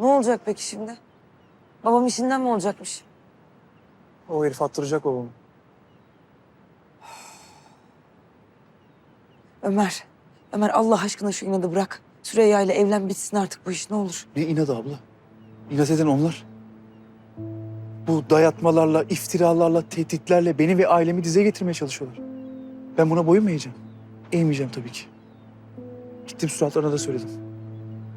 Ne olacak peki şimdi? Babam işinden mi olacakmış? O herif attıracak babamı. Ömer, Ömer Allah aşkına şu inadı bırak. Süreyya ile evlen bitsin artık bu iş ne olur. Ne inadı abla? İnat eden onlar. Bu dayatmalarla, iftiralarla, tehditlerle beni ve ailemi dize getirmeye çalışıyorlar. Ben buna boyun mu eğeceğim? Eğmeyeceğim tabii ki. Gittim suratlarına da söyledim.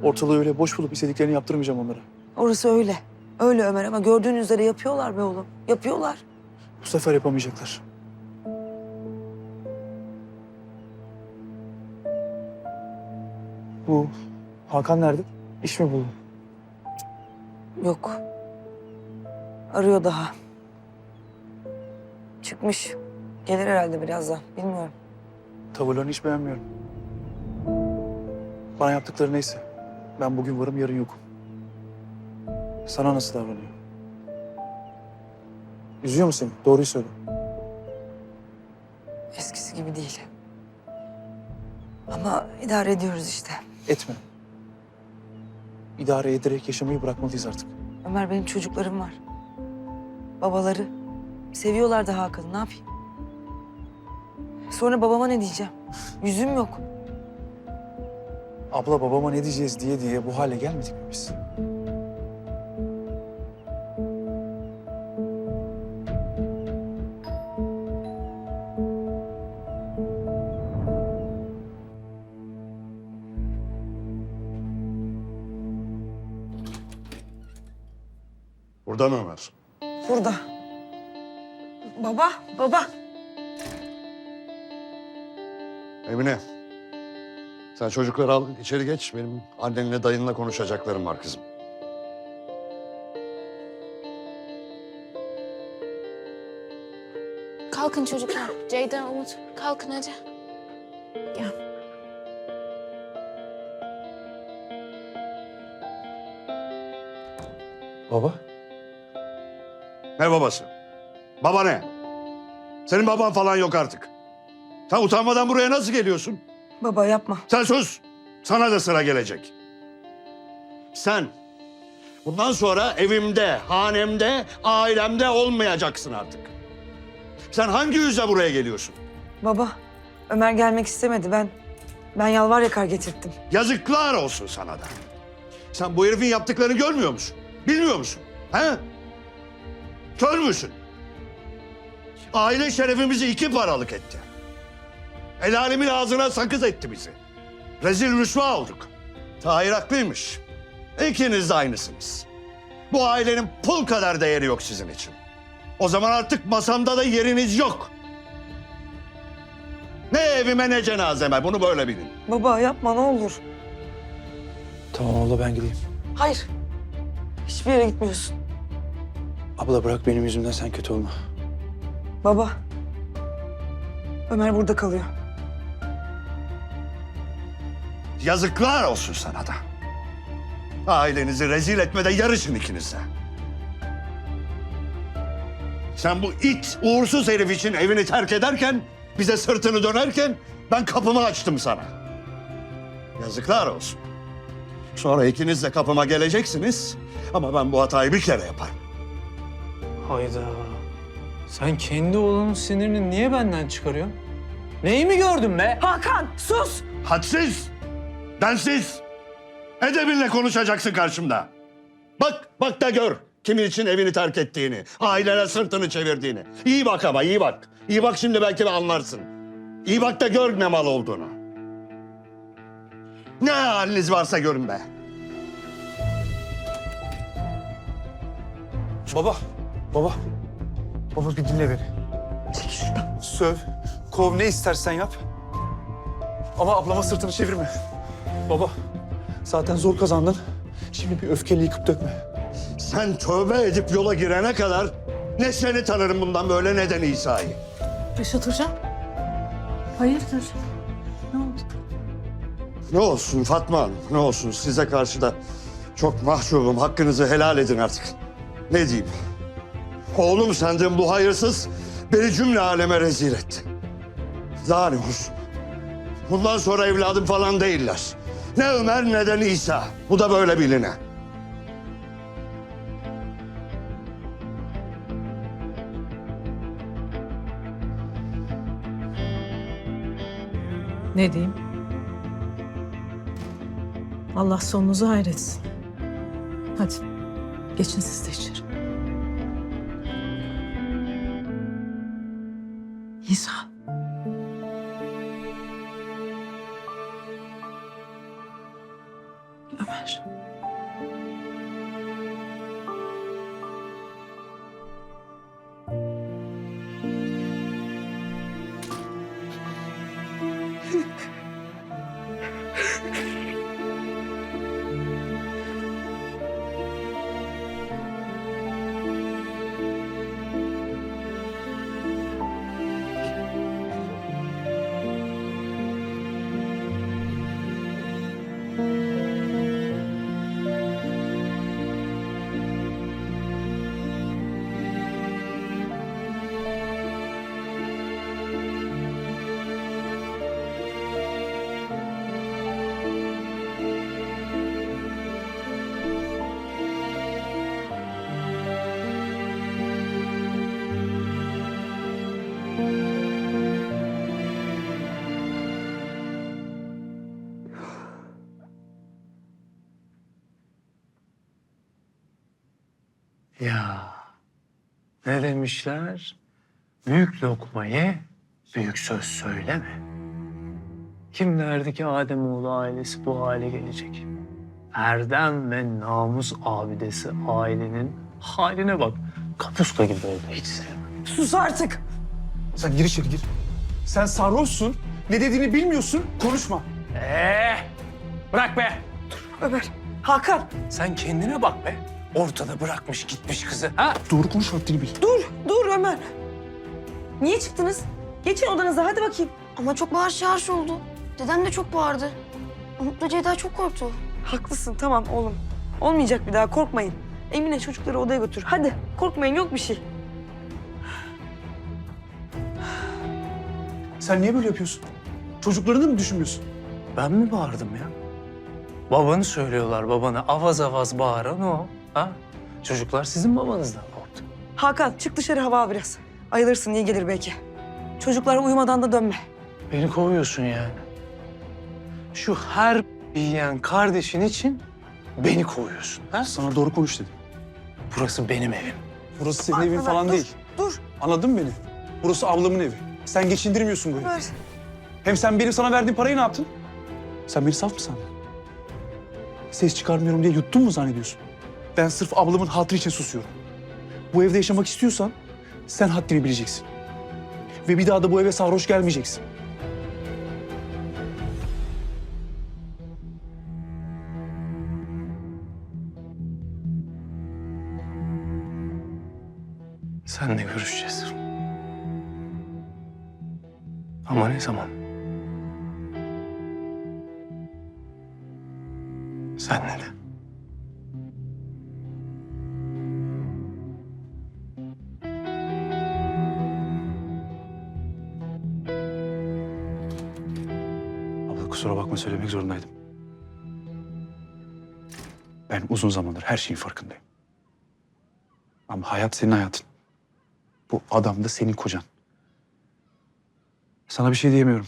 Ortalığı öyle boş bulup istediklerini yaptırmayacağım onlara. Orası öyle. Öyle Ömer ama gördüğün üzere yapıyorlar be oğlum. Yapıyorlar. Bu sefer yapamayacaklar. Bu Hakan nerede? İş mi buldu? Yok. Arıyor daha. Çıkmış. Gelir herhalde birazdan. Bilmiyorum. Tavırlarını hiç beğenmiyorum. Bana yaptıkları neyse. Ben bugün varım, yarın yokum. Sana nasıl davranıyor? Üzüyor mu seni? Doğruyu söyle. Eskisi gibi değil. Ama idare ediyoruz işte. Etme. İdare ederek yaşamayı bırakmalıyız artık. Ömer benim çocuklarım var. Babaları. Seviyorlar da Hakan'ı ne yapayım? Sonra babama ne diyeceğim? Yüzüm yok. Abla babama ne diyeceğiz diye diye bu hale gelmedik mi biz? Çocukları al içeri geç. Benim annenle dayınla konuşacaklarım var kızım. Kalkın çocuklar. Ceyda, Umut. Kalkın hadi. Gel. Baba? Ne babası? Baba ne? Senin baban falan yok artık. Sen utanmadan buraya nasıl geliyorsun? Baba yapma. Sen sus. Sana da sıra gelecek. Sen bundan sonra evimde, hanemde, ailemde olmayacaksın artık. Sen hangi yüzle buraya geliyorsun? Baba, Ömer gelmek istemedi. Ben ben yalvar yakar getirttim. Yazıklar olsun sana da. Sen bu herifin yaptıklarını görmüyor musun? Bilmiyor musun? He? Kör müsün? Aile şerefimizi iki paralık etti. El alemin ağzına sakız etti bizi. Rezil rüsva olduk. Tahir haklıymış. İkiniz de aynısınız. Bu ailenin pul kadar değeri yok sizin için. O zaman artık masamda da yeriniz yok. Ne evime ne cenazeme bunu böyle bilin. Baba yapma ne olur. Tamam abla ben gideyim. Hayır. Hiçbir yere gitmiyorsun. Abla bırak benim yüzümden sen kötü olma. Baba. Ömer burada kalıyor. Yazıklar olsun sana da. Ailenizi rezil etmede yarışın ikiniz de. Sen bu it, uğursuz herif için evini terk ederken, bize sırtını dönerken ben kapımı açtım sana. Yazıklar olsun. Sonra ikiniz de kapıma geleceksiniz ama ben bu hatayı bir kere yaparım. Hayda. Sen kendi oğlunun sinirini niye benden çıkarıyorsun? Neyi mi gördün be? Hakan sus. Hadsiz, densiz. Edebinle konuşacaksın karşımda. Bak, bak da gör kimin için evini terk ettiğini, ailene sırtını çevirdiğini. İyi bak ama iyi bak. İyi bak şimdi belki de anlarsın. İyi bak da gör ne mal olduğunu. Ne haliniz varsa görün be. Baba, baba. Baba bir dinle beni. Çekil şuradan. Söv, kov ne istersen yap. Ama ablama sırtını çevirme. Baba, zaten zor kazandın. Şimdi bir öfkeyle yıkıp dökme. Sen tövbe edip yola girene kadar ne seni tanırım bundan böyle ne de Nisa'yı. Reşat Hocam. Hayırdır? Ne oldu? Ne olsun Fatma Hanım, ne olsun size karşı da çok mahcubum. Hakkınızı helal edin artık. Ne diyeyim? Oğlum sendin bu hayırsız beni cümle aleme rezil etti. Daha ne olsun? Bundan sonra evladım falan değiller. Ne Ömer ne de İsa. Bu da böyle biline. Ne diyeyim? Allah sonunuzu hayretsin. Hadi geçin siz de içeri. Ya ne demişler? Büyük lokma ye, büyük söz söyleme. Kim derdi ki Ademoğlu ailesi bu hale gelecek? Erdem ve namus abidesi ailenin haline bak. Kapuska gibi oldu hiç sevmem. Sus artık. Sen gir içeri gir. Sen sarhoşsun. Ne dediğini bilmiyorsun. Konuşma. Ee, bırak be. Ömer. Hakan. Sen kendine bak be. Ortada bırakmış gitmiş kızı. Ha? Doğru konuş haddini bil. Dur, dur Ömer. Niye çıktınız? Geçin odanıza hadi bakayım. Ama çok bağır çağrış oldu. Dedem de çok bağırdı. Umut'la Ceyda çok korktu. Haklısın tamam oğlum. Olmayacak bir daha korkmayın. Emine çocukları odaya götür. Hadi korkmayın yok bir şey. Sen niye böyle yapıyorsun? Çocuklarını mı düşünmüyorsun? Ben mi bağırdım ya? Babanı söylüyorlar babana. Avaz avaz bağıran o. Ha? Çocuklar sizin babanızdan korktu. Hakan çık dışarı hava al biraz. Ayılırsın iyi gelir belki. Çocuklar uyumadan da dönme. Beni kovuyorsun yani. Şu her yiyen kardeşin için beni kovuyorsun. Ha? Sana doğru konuş dedim. Burası benim evim. Burası senin Bak, evin falan dur, değil. Dur Anladın mı beni? Burası ablamın evi. Sen geçindirmiyorsun bu evi. Ömer. Hem sen benim sana verdiğim parayı ne yaptın? Sen beni saf mı sandın? Ses çıkarmıyorum diye yuttun mu zannediyorsun? Ben sırf ablamın hatırı için susuyorum. Bu evde yaşamak istiyorsan sen haddini bileceksin. Ve bir daha da bu eve sarhoş gelmeyeceksin. Seninle görüşeceğiz. Ama ne zaman? Senle bakma söylemek zorundaydım. Ben uzun zamandır her şeyin farkındayım. Ama hayat senin hayatın. Bu adam da senin kocan. Sana bir şey diyemiyorum.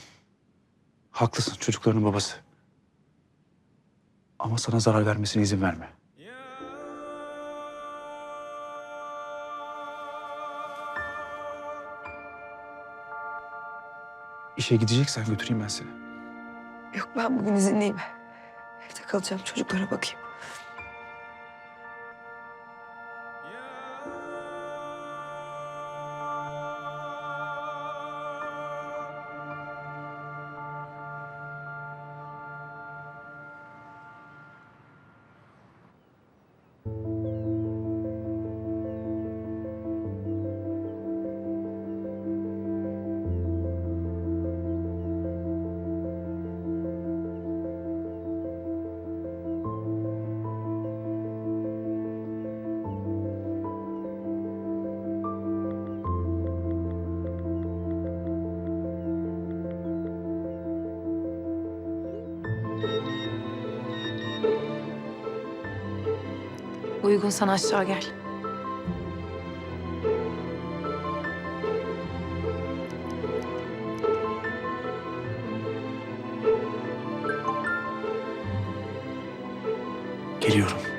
Haklısın çocuklarının babası. Ama sana zarar vermesine izin verme. İşe gideceksen götüreyim ben seni. Yok ben bugün izinliyim. Evde kalacağım çocuklara bakayım. uygun sana aşağı gel. Geliyorum.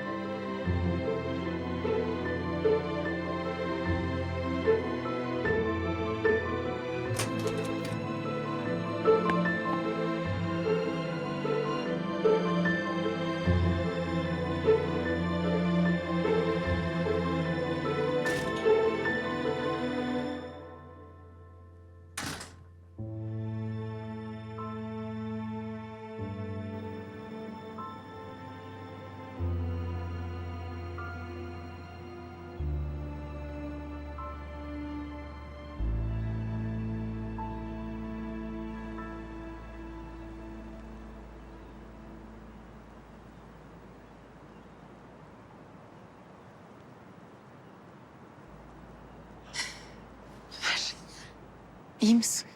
İyi misin?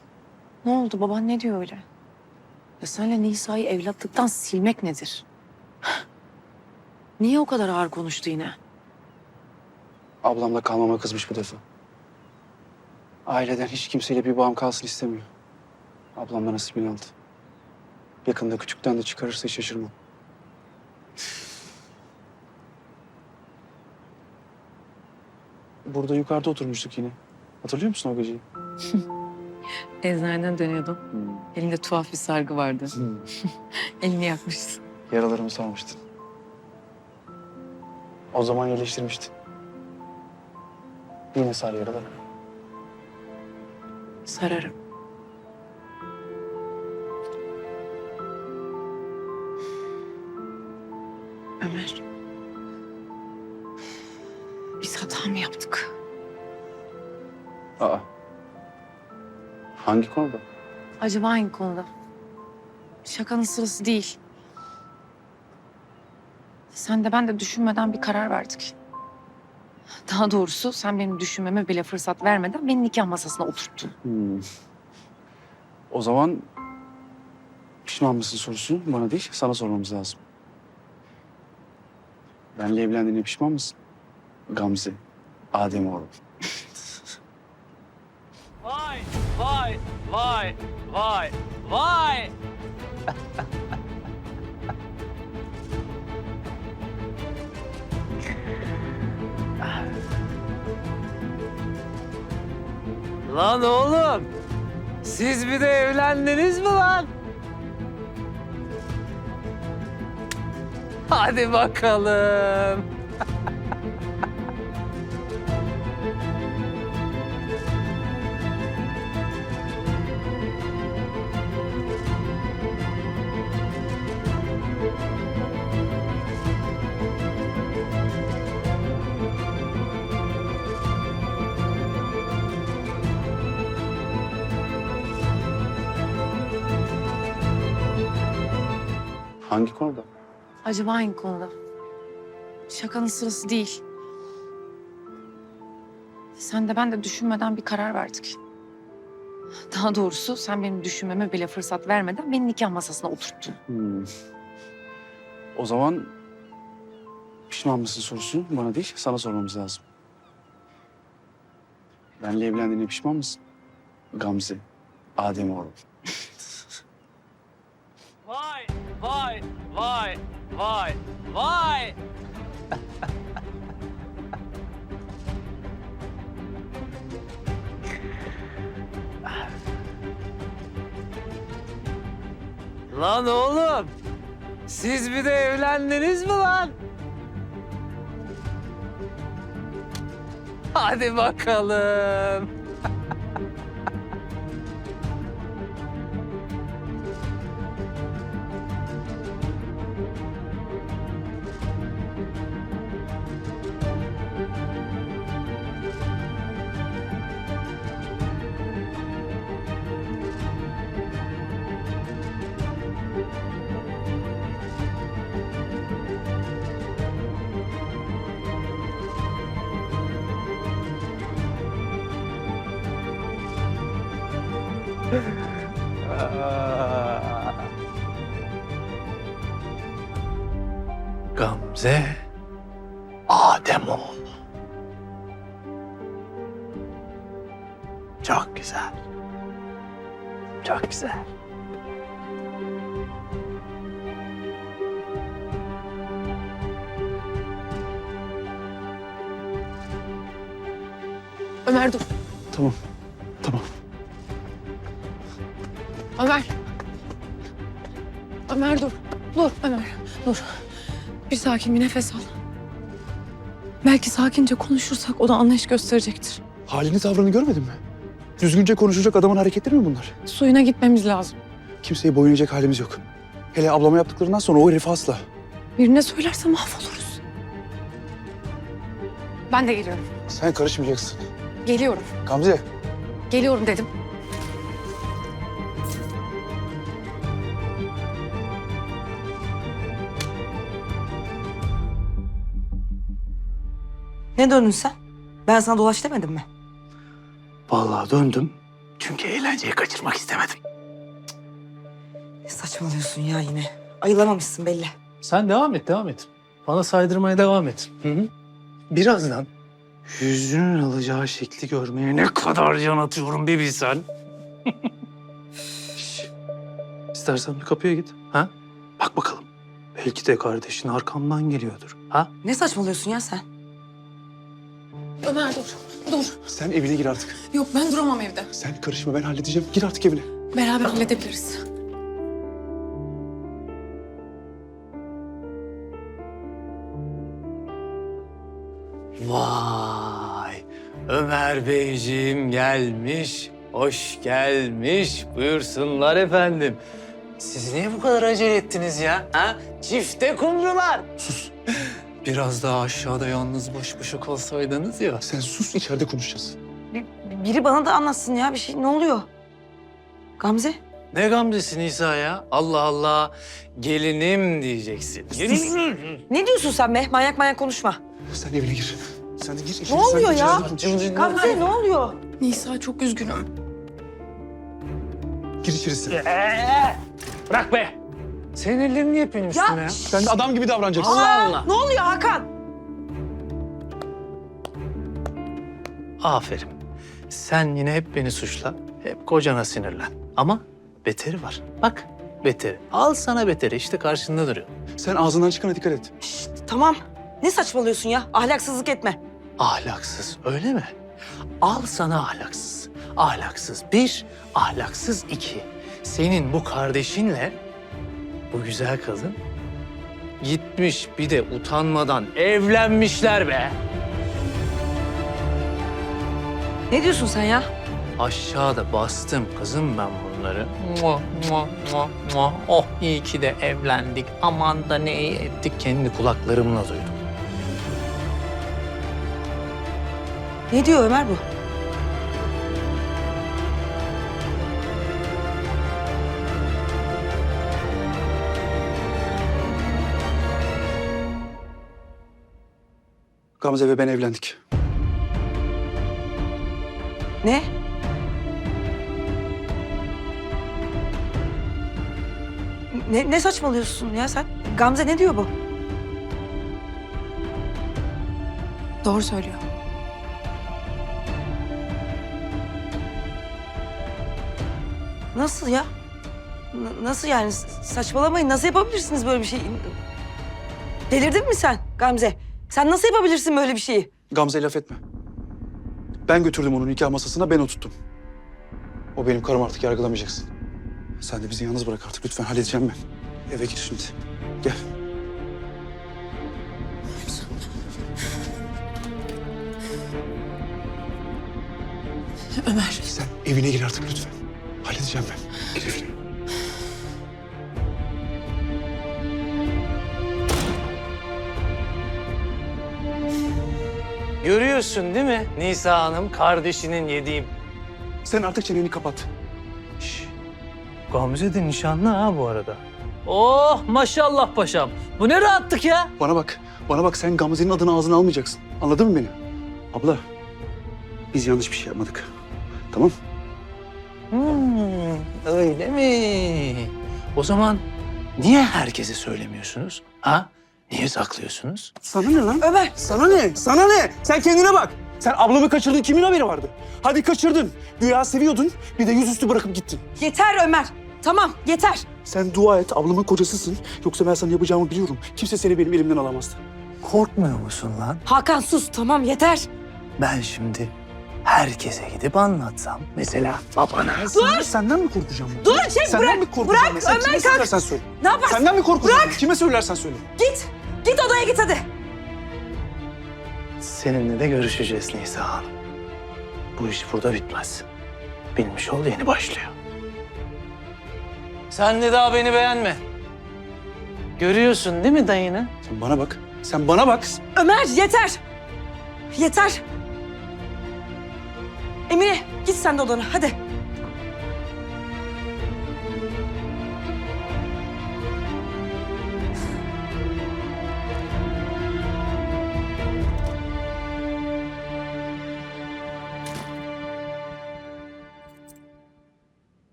Ne oldu? Baban ne diyor öyle? Ya senle Nisa'yı evlatlıktan silmek nedir? Niye o kadar ağır konuştu yine? Ablamla kalmama kızmış bu defa. Aileden hiç kimseyle bir bağım kalsın istemiyor. Ablam da nasibini aldı. Yakında küçükten de çıkarırsa hiç şaşırmam. Burada yukarıda oturmuştuk yine. Hatırlıyor musun o geceyi? Eczaneden dönüyordum. Elinde tuhaf bir sargı vardı. Elini yakmışsın. Yaralarımı sarmıştın. O zaman iyileştirmiştin. Yine sar yaraları. Sararım. Hangi konuda? Acaba hangi konuda? Şakanın sırası değil. Sen de ben de düşünmeden bir karar verdik. Daha doğrusu sen benim düşünmeme bile fırsat vermeden beni nikah masasına oturttun. Hmm. O zaman pişman mısın sorusu bana değil, sana sormamız lazım. Benle evlendiğine pişman mısın? Gamze, Ademoğlu. Vay, vay, vay, vay, lan oğlum, siz bir de evlendiniz mi lan? Hadi bakalım. Hangi konuda? Acaba hangi konuda? Şakanın sırası değil. Sen de ben de düşünmeden bir karar verdik. Daha doğrusu sen benim düşünmeme bile fırsat vermeden beni nikah masasına oturttun. Hmm. O zaman pişman mısın sorusu bana değil, sana sormamız lazım. Benle evlendiğine pişman mısın? Gamze, Ademoğlu. Vay, vay, vay, vay, vay. lan oğlum, siz bir de evlendiniz mi lan? Hadi bakalım. Gamze Ademoğlu. Çok güzel. Çok güzel. Ömer dur. Tamam. Tamam. Ömer. Ömer dur. Dur Ömer. Dur. Bir sakin bir nefes al. Belki sakince konuşursak o da anlayış gösterecektir. Halini tavrını görmedin mi? Düzgünce konuşacak adamın hareketleri mi bunlar? Suyuna gitmemiz lazım. Kimseye boyun eğecek halimiz yok. Hele ablama yaptıklarından sonra o herifi asla. Birine söylerse mahvoluruz. Ben de geliyorum. Sen karışmayacaksın. Geliyorum. Gamze. Geliyorum dedim. Ne döndün sen? Ben sana dolaş demedim mi? Vallahi döndüm. Çünkü eğlenceyi kaçırmak istemedim. Ne saçmalıyorsun ya yine? Ayılamamışsın belli. Sen devam et, devam et. Bana saydırmaya devam et. Hı hı. Birazdan yüzünün alacağı şekli görmeye ne kadar can atıyorum bir bilsen. İstersen bir kapıya git. Ha? Bak bakalım. Belki de kardeşin arkamdan geliyordur. Ha? Ne saçmalıyorsun ya sen? Ömer dur. Dur. Sen evine gir artık. Yok ben duramam evde. Sen karışma ben halledeceğim. Gir artık evine. Beraber halledebiliriz. Vay! Ömer Beyciğim gelmiş. Hoş gelmiş. Buyursunlar efendim. Siz niye bu kadar acele ettiniz ya? Ha? Çifte kumrular. Sus. Biraz daha aşağıda yalnız baş başa kalsaydınız ya. Sen sus içeride konuşacağız. Bir- biri bana da anlatsın ya bir şey. Ne oluyor? Gamze? Ne gamzesi Nisa ya? Allah Allah. Gelinim diyeceksin. Gelinim. Ne diyorsun sen be? Manyak manyak konuşma. Sen evine gir. Sen de gir. içeri, Ne sen oluyor ya? Gamze ne oluyor? Nisa çok üzgünüm. Gir içeri sen. Bırak be. Senin ellerini niye benim üstüme ya? Sen de adam gibi davranacaksın. Allah Allah. Ne oluyor Hakan? Aferin. Sen yine hep beni suçla, hep kocana sinirlen. Ama beteri var. Bak, beteri. Al sana beteri, işte karşında duruyor. Sen ağzından çıkana dikkat et. Şşt, tamam. Ne saçmalıyorsun ya? Ahlaksızlık etme. Ahlaksız, öyle mi? Al sana ahlaksız. Ahlaksız bir, ahlaksız iki. Senin bu kardeşinle bu güzel kadın gitmiş bir de utanmadan evlenmişler be. Ne diyorsun sen ya? Aşağıda bastım kızım ben bunları. Mua, mua, mua, mua. Oh iyi ki de evlendik. Aman da ne iyi ettik kendi kulaklarımla duydum. Ne diyor Ömer bu? Gamze ve ben evlendik. Ne? Ne, ne saçmalıyorsun ya sen? Gamze ne diyor bu? Doğru söylüyor. Nasıl ya? N- nasıl yani? Saçmalamayın. Nasıl yapabilirsiniz böyle bir şey? Delirdin mi sen Gamze? Sen nasıl yapabilirsin böyle bir şeyi? Gamze laf etme. Ben götürdüm onu nikah masasına ben oturttum. O benim karım artık yargılamayacaksın. Sen de bizi yalnız bırak artık lütfen halledeceğim ben. Eve gir şimdi. Gel. Ömer. Sen evine gir artık lütfen. Halledeceğim ben. Gir evine. Görüyorsun değil mi Nisa Hanım kardeşinin yediği... Sen artık çeneni kapat. Şş, Gamze de nişanlı ha bu arada. Oh maşallah paşam. Bu ne rahatlık ya. Bana bak. Bana bak sen Gamze'nin adını ağzına almayacaksın. Anladın mı beni? Abla. Biz yanlış bir şey yapmadık. Tamam? Hmm, öyle mi? O zaman niye herkese söylemiyorsunuz? Ha? Niye saklıyorsunuz? Sana ne lan? Ömer! Sana ne? Sana ne? Sen kendine bak. Sen ablamı kaçırdın kimin haberi vardı? Hadi kaçırdın. Güya seviyordun. Bir de yüzüstü bırakıp gittin. Yeter Ömer. Tamam yeter. Sen dua et ablamın kocasısın. Yoksa ben sana yapacağımı biliyorum. Kimse seni benim elimden alamazdı. Korkmuyor musun lan? Hakan sus tamam yeter. Ben şimdi herkese gidip anlatsam. Mesela babana. Dur! Senden mi korkacağım ben? Dur çek Senden bırak. mi korkacağım Bırak? Sen Ömer kime kalk. söylersen söyle. Ne yaparsın? Senden mi korkacağım? Kime söylersen söyle. Git. Git odaya git hadi. Seninle de görüşeceğiz Nisa Hanım. Bu iş burada bitmez. Bilmiş ol yeni başlıyor. Sen de daha beni beğenme. Görüyorsun değil mi dayını? Sen bana bak. Sen bana bak. Ömer yeter. Yeter. Emine git sen de odana hadi.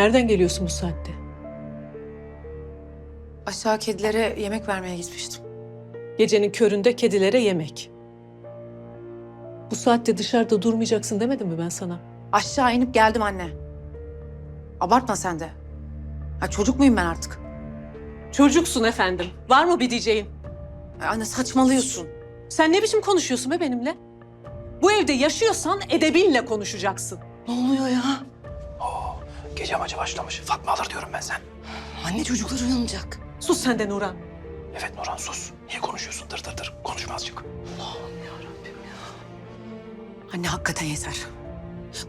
Nereden geliyorsun bu saatte? Aşağı kedilere yemek vermeye gitmiştim. Gecenin köründe kedilere yemek. Bu saatte dışarıda durmayacaksın demedim mi ben sana? Aşağı inip geldim anne. Abartma sen de. Ha, çocuk muyum ben artık? Çocuksun efendim. Var mı bir diyeceğin? Ay, Anne saçmalıyorsun. Sen ne biçim konuşuyorsun be benimle? Bu evde yaşıyorsan edebinle konuşacaksın. Ne oluyor ya? Gece amacı başlamış. Fatma alır diyorum ben sen. Anne çocuklar uyanacak. Sus sen de Nurhan. Evet Nurhan sus. Niye konuşuyorsun dır dır dır? Konuşma azıcık. Anne hakikaten yeter.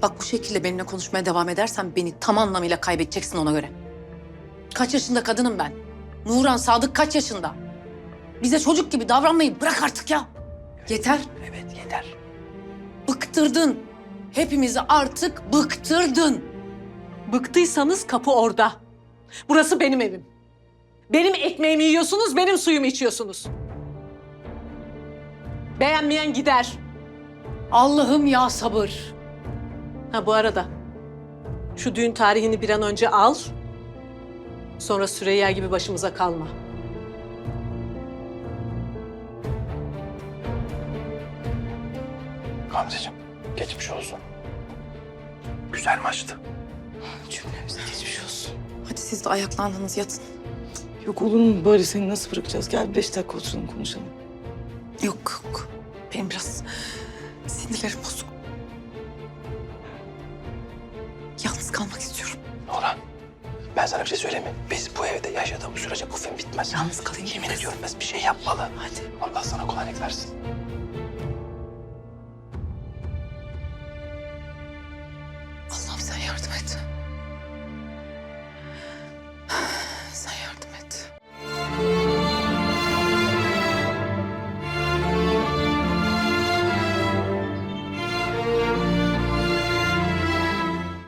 Bak bu şekilde benimle konuşmaya devam edersen beni tam anlamıyla kaybedeceksin ona göre. Kaç yaşında kadınım ben? Nuran Sadık kaç yaşında? Bize çocuk gibi davranmayı bırak artık ya. Yeter. Evet yeter. Bıktırdın. Hepimizi artık bıktırdın. Bıktıysanız kapı orada. Burası benim evim. Benim ekmeğimi yiyorsunuz, benim suyumu içiyorsunuz. Beğenmeyen gider. Allah'ım ya sabır. Ha bu arada şu düğün tarihini bir an önce al. Sonra Süreyya gibi başımıza kalma. Gamzeciğim geçmiş olsun. Güzel maçtı. Siz de ayaklandınız yatın. Yok olur mu böyle seni nasıl bırakacağız? Gel beş dakika oturalım konuşalım. Yok yok. Benim biraz sinirlerim bozuk. Yalnız kalmak istiyorum. Nurhan ben sana bir şey söyleyeyim mi? Biz bu evde yaşadığımız sürece bu film bitmez. Yalnız kalayım. Yemin ediyorum ben bir şey yapmalı. Hadi. Allah sana kolaylık versin.